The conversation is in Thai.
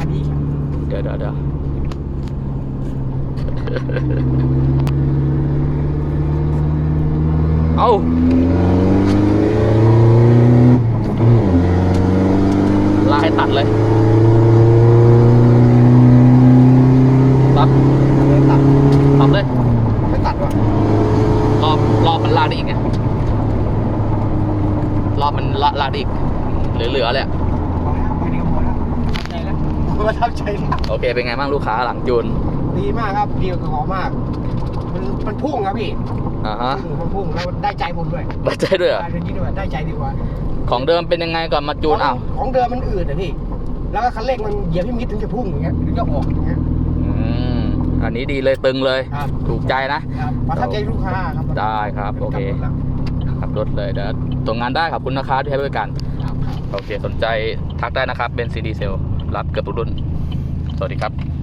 คันนี้ครับเดี๋ยวเดี๋ยวเดี๋ยวเอาลากให้ตัดเลย ตัดเลยตัดตัดเลย ไม่ตัดว่ะรอบรอบมันลากได้อีกไงรอบมันลากลากได้อีกเหลือๆเลยอะ ประทับใจแล้วโอเค เป็นไงบ้างลูกค้าหลังจูน ดีมากครับดีกับของมาก มันมันพุ่งครับพี่อ่าฮะพุ่งมันพุ่งแล้วได้ใจผมด้วยได้ใจด้วยเหรอได้อย่างนี้ด้วยได้ใจดีกว่าของเดิมเป็นยังไงก่อนมาจูนอ้าวของเดิมมันอืดอะพี่ แล้วก็คันเร่งมันเหยียบพี่มิดถึงจะพุ่งอย่างเงี้ยถึงจะออกอย่างเงี้ยอืมอันนี้ดีเลยตึงเลยครับถูกใจนะครับประทับใจลูกค้าครับได้ครับ โอเคครับขับรถเลยเดี๋ยวตรงงานได้ขอบคุณนะครับที่ให้บริการครับครับโอเค สนใจทักได้นะครับเป็นซีดีเซล รับเกือบทุกรุ่น สวัสดีครับ